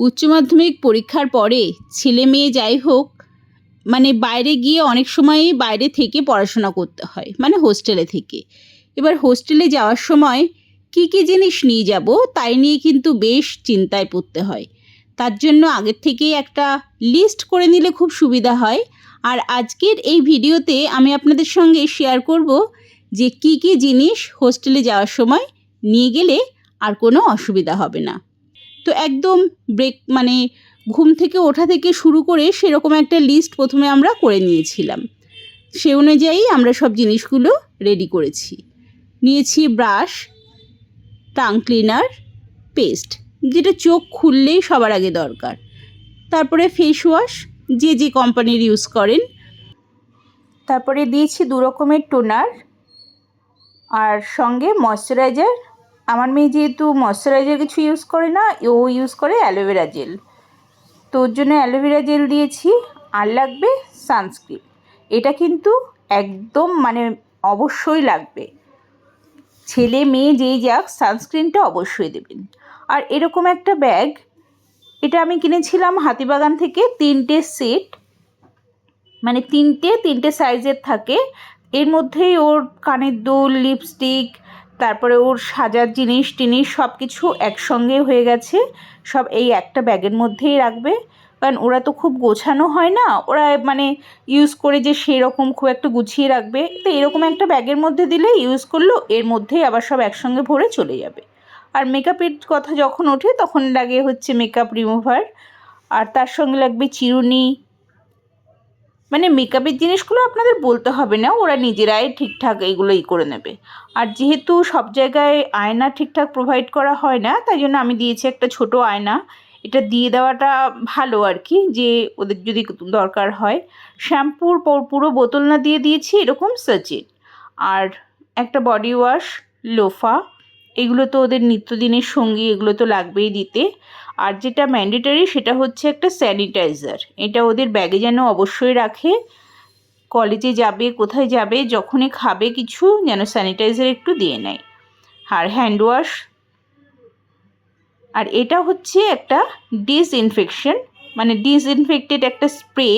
উচ্চ মাধ্যমিক পরীক্ষার পরে ছেলে মেয়ে যাই হোক মানে বাইরে গিয়ে অনেক সময়ই বাইরে থেকে পড়াশোনা করতে হয় মানে হোস্টেলে থেকে। এবার হোস্টেলে যাওয়ার সময় কী কী জিনিস নিয়ে যাব তাই নিয়ে কিন্তু বেশ চিন্তায় পড়তে হয়। তার জন্য আগের থেকেই একটা লিস্ট করে নিলে খুব সুবিধা হয়। আর আজকের এই ভিডিওতে আমি আপনাদের সঙ্গে শেয়ার করব যে কী কী জিনিস হোস্টেলে যাওয়ার সময় নিয়ে গেলে আর কোনো অসুবিধা হবে না। তো একদম ব্রেক মানে ঘুম থেকে ওঠা থেকে শুরু করে সেরকম একটা লিস্ট প্রথমে আমরা করে নিয়েছিলাম। সে অনুযায়ী আমরা সব জিনিসগুলো রেডি করেছি। নিয়েছি ব্রাশ টাং ক্লিনার পেস্ট যেটা চোখ খুললেই সবার আগে দরকার। তারপরে ফেস ওয়াশ যে যে কোম্পানির ইউজ করেন। তারপরে দিয়েছি দু রকমের টোনার আর সঙ্গে ময়শ্চারাইজার আমার মেয়ে যেহেতু ময়শ্চারাইজার কিছু ইউজ করে না, ও ইউজ করে অ্যালোভেরা জেল তো ওর জন্য অ্যালোভেরা জেল দিয়েছি, আর লাগবে সানস্ক্রিন এটা কিন্তু একদম মানে অবশ্যই লাগবে। ছেলে মেয়ে যেই যাক সানস্ক্রিনটা অবশ্যই দেবেন। আর এরকম একটা ব্যাগ এটা আমি কিনেছিলাম হাতিবাগান থেকে, তিনটে সেট মানে তিনটে তিনটে সাইজের থাকে। এর মধ্যেই ওর কানের দুল লিপস্টিক তারপরে ওর সাজার জিনিস টিনিস সব কিছু একসঙ্গে হয়ে গেছে। সব এই একটা ব্যাগের মধ্যেই রাখবে। কারণ ওরা তো খুব গোছানো হয় না। ওরা মানে ইউজ করে যে সেরকম খুব একটা গুছিয়ে রাখবে। তো এরকম একটা ব্যাগের মধ্যে দিলে ইউজ করল, এর মধ্যেই আবার সব একসঙ্গে ভরে চলে যাবে। আর মেকআপের কথা যখন ওঠে, তখন লাগে হচ্ছে মেকআপ রিমুভার আর তার সঙ্গে লাগবে চিরুনি মানে মেকআপের জিনিসগুলো আপনাদের বলতে হবে না, ওরা নিজেরাই ঠিকঠাক এইগুলো ই করে নেবে। আর যেহেতু সব জায়গায় আয়না ঠিকঠাক প্রোভাইড করা হয় না, তাই জন্য আমি দিয়েছি একটা ছোট আয়না। এটা দিয়ে দেওয়াটা ভালো আর কি, যে ওদের যদি দরকার হয়। শ্যাম্পুর পুরো বোতল না দিয়ে দিয়েছি, এরকম সচিন আর একটা বডি ওয়াশ লোফা এগুলো তো ওদের নিত্যদিনের সঙ্গী, এগুলো তো লাগবেই দিতে। আর যেটা ম্যান্ডেটারি সেটা হচ্ছে একটা স্যানিটাইজার এটা ওদের ব্যাগে যেন অবশ্যই রাখে। কলেজে যাবে, কোথায় যাবে, যখনই খাবে কিছু যেন স্যানিটাইজার একটু দিয়ে নেয়। আর হ্যান্ড ওয়াশ আর এটা হচ্ছে একটা ডিসইনফেকশন মানে ডিসইনফেক্টেড একটা স্প্রে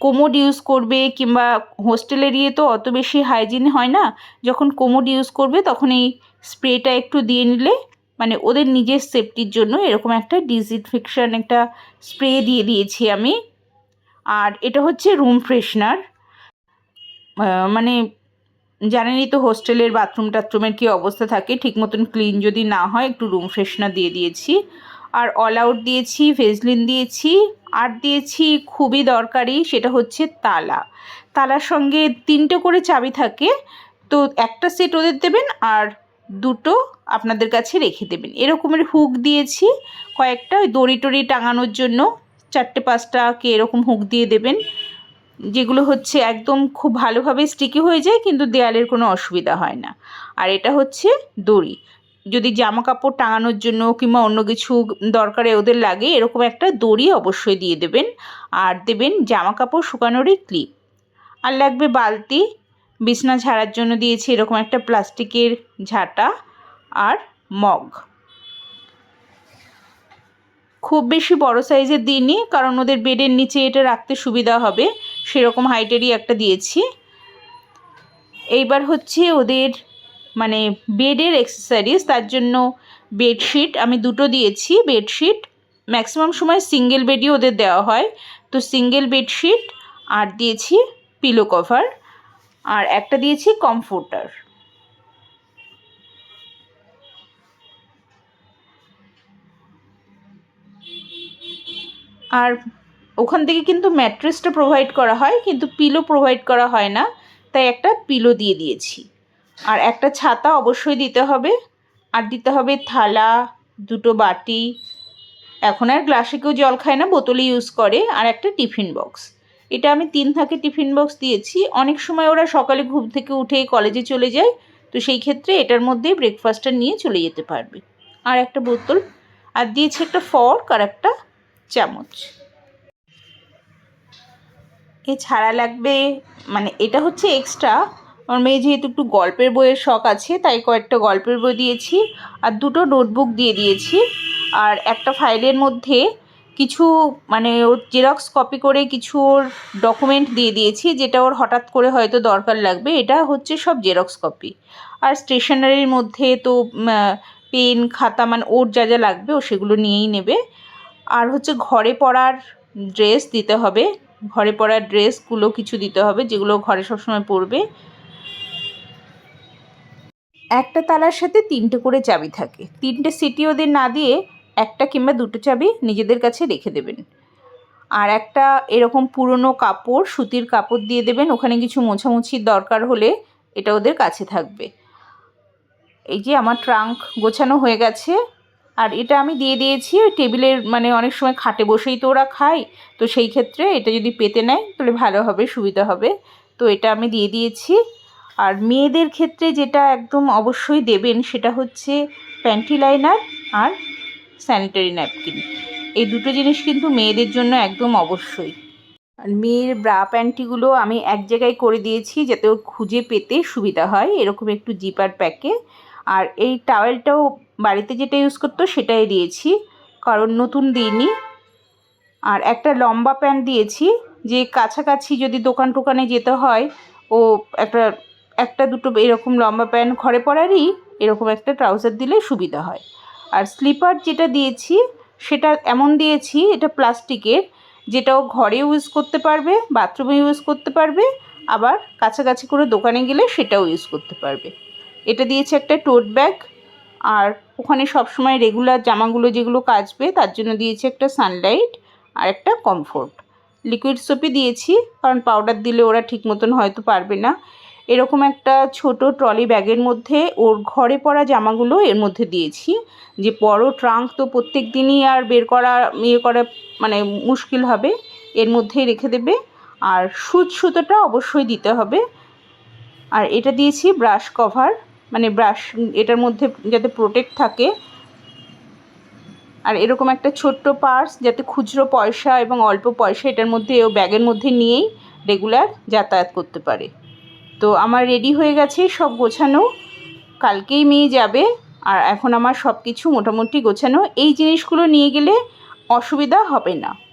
কোমোড ইউজ করবে কিংবা হোস্টেল এরিয়ে তো অত বেশি হাইজিন হয় না। যখন কোমোড ইউজ করবে তখন এই স্প্রেটা একটু দিয়ে নিলে মানে ওদের নিজের সেফটির জন্য এরকম একটা ডিসইনফেকশন একটা স্প্রে দিয়ে দিয়েছি আমি। আর এটা হচ্ছে রুম ফ্রেশনার মানে জানেনই তো হোস্টেলের বাথরুম টাথরুমের কী অবস্থা থাকে, ঠিক মতন ক্লিন যদি না হয় একটু রুম ফ্রেশনার দিয়ে দিয়েছি। আর অল আউট দিয়েছি ভেজলিন দিয়েছি, আর দিয়েছি খুবই দরকারি সেটা হচ্ছে তালা। তালার সঙ্গে তিনটে করে চাবি থাকে, তো একটা সেট ওদের দেবেন আর দুটো আপনাদের কাছে রেখে দেবেন। এরকমের হুক দিয়েছি কয়েকটা, ওই দড়ি টড়ি টাঙানোর জন্য। চারটে, পাঁচটা কে এরকম হুক দিয়ে দেবেন। যেগুলো হচ্ছে একদম খুব ভালোভাবে স্টিকি হয়ে যায়, কিন্তু দেয়ালের কোনো অসুবিধা হয় না। আর এটা হচ্ছে দড়ি। যদি জামা কাপড় টাঙানোর জন্য কিংবা অন্য কিছু দরকারে ওদের লাগে, এরকম একটা দড়ি অবশ্যই দিয়ে দেবেন। আর দেবেন জামা কাপড় শুকানোরই ক্লিপ আর লাগবে বালতি। বিছনা ঝাড়ার জন্য দিয়েছি এরকম একটা প্লাস্টিকের ঝাঁটা। আর মগ। খুব বেশি বড় সাইজের দিইনি, কারণ ওদের বেডের নিচে এটা রাখতে সুবিধা হবে। সেরকম হাইটেরই একটা দিয়েছি। এইবার হচ্ছে ওদের মানে বেডের এক্সেসারিজ তার জন্য বেডশিট আমি দুটো দিয়েছি। বেডশিট ম্যাক্সিমাম সময় সিঙ্গেল বেডই ওদের দেওয়া হয়। তো সিঙ্গেল বেডশিট আর দিয়েছি পিলো কভার আর একটা দিয়েছি কমফোর্টার আর ওখান থেকে কিন্তু ম্যাট্রেসটা প্রোভাইড করা হয়, কিন্তু পিলো প্রোভাইড করা হয় না। তাই একটা পিলো দিয়ে দিয়েছি। আর একটা ছাতা অবশ্যই দিতে হবে। আর দিতে হবে থালা, দুটো বাটি। এখন আর গ্লাসে কেউ জল খায় না বোতলে ইউজ করে। আর একটা টিফিন বক্স এটা আমি তিন থাকে টিফিন বক্স দিয়েছি। অনেক সময় ওরা সকালে ঘুম থেকে উঠে কলেজে চলে যায়। তো সেই ক্ষেত্রে এটার মধ্যেই ব্রেকফাস্টটা নিয়ে চলে যেতে পারবে। আর একটা বোতল। আর দিয়েছি একটা ফর্ক আর একটা চামচ। এছাড়া লাগবে মানে এটা হচ্ছে এক্সট্রা আমার মেয়ে যেহেতু একটু গল্পের বইয়ের শখ আছে, তাই কয়েকটা গল্পের বই দিয়েছি। আর দুটো নোটবুক দিয়ে দিয়েছি। আর একটা ফাইলের মধ্যে কিছু মানে ওর জেরক্স কপি করে কিছু ওর ডকুমেন্ট দিয়ে দিয়েছি, যেটা ওর হঠাৎ করে হয়তো দরকার লাগবে। এটা হচ্ছে সব জেরক্স কপি আর স্টেশনারির মধ্যে তো পেন খাতা মানে ওর যা যা লাগবে ও সেগুলো নিয়েই নেবে। আর হচ্ছে ঘরে পড়ার ড্রেস দিতে হবে। ঘরে পড়ার ড্রেসগুলো কিছু দিতে হবে যেগুলো ঘরে সবসময় পরবে। একটা তালার সাথে তিনটে করে চাবি থাকে। তিনটে সিটি ওদের না দিয়ে একটা কিংবা দুটো চাবি নিজেদের কাছে রেখে দেবেন। আর একটা এরকম পুরনো কাপড়, সুতির কাপড় দিয়ে দেবেন। ওখানে কিছু মোছামুছির দরকার হলে এটা ওদের কাছে থাকবে। এই যে আমার ট্রাঙ্ক গোছানো হয়ে গেছে। আর এটা আমি দিয়ে দিয়েছি, ওই টেবিলের মানে অনেক সময় খাটে বসেই তো ওরা খায়, তো সেই ক্ষেত্রে এটা যদি পেতে নেয় তাহলে ভালো হবে, সুবিধা হবে। তো এটা আমি দিয়ে দিয়েছি। আর মেয়েদের ক্ষেত্রে যেটা একদম অবশ্যই দেবেন সেটা হচ্ছে প্যান্টি লাইনার আর স্যানিটারি ন্যাপকিন এই দুটো জিনিস কিন্তু মেয়েদের জন্য একদম অবশ্যই। আর মেয়ের ব্রা প্যান্টিগুলো আমি এক জায়গায় করে দিয়েছি, যাতে ওর খুঁজে পেতে সুবিধা হয়, এরকম একটু জিপার প্যাকে আর এই টাওয়েলটাও বাড়িতে যেটা ইউজ করতো সেটাই দিয়েছি, কারণ নতুন দিইনি। আর একটা লম্বা প্যান্ট দিয়েছি, যে কাছাকাছি যদি দোকান টোকানে যেতে হয়, ও একটা একটা দুটো এরকম লম্বা প্যান্ট ঘরে পরারই এরকম একটা ট্রাউজার দিলে সুবিধা হয়। আর স্লিপার যেটা দিয়েছি, সেটা এমন দিয়েছি, এটা প্লাস্টিকের, যেটাও ঘরে ইউজ করতে পারবে বাথরুমে ইউজ করতে পারবে, আবার কাছাকাছি করে দোকানে গেলে সেটাও ইউজ করতে পারবে। এটা দিয়েছে একটা টোট ব্যাগ আর ওখানে সবসময় রেগুলার জামাগুলো যেগুলো কাচবে, তার জন্য দিয়েছে একটা সানলাইট আর একটা কমফোর্ট লিকুইড সোপই দিয়েছি, কারণ পাউডার দিলে ওরা ঠিক মতন হয়তো পারবে না। এরকম একটা ছোট ট্রলি ব্যাগের মধ্যে ওর ঘরে পরা জামাগুলো এর মধ্যে দিয়েছি। যে বড় ট্রাঙ্ক তো প্রত্যেক দিনই আর বের করা ইয়ে করা মানে মুশকিল হবে, এর মধ্যেই রেখে দেবে। আর সুচ সুতোটা অবশ্যই দিতে হবে। আর এটা দিয়েছি ব্রাশ কভার মানে ব্রাশ এটার মধ্যে যাতে প্রোটেক্ট থাকে। আর এরকম একটা ছোট্ট পার্স যাতে খুচরো পয়সা এবং অল্প পয়সা এটার মধ্যে, ও ব্যাগের মধ্যে নিয়েই রেগুলার যাতায়াত করতে পারে। তো আমার রেডি হয়ে গেছে সব গোছানো। কালকেই মেয়ে যাবে। আর এখন আমার সব কিছু মোটামুটি গোছানো। এই জিনিসগুলো নিয়ে গেলে অসুবিধা হবে না।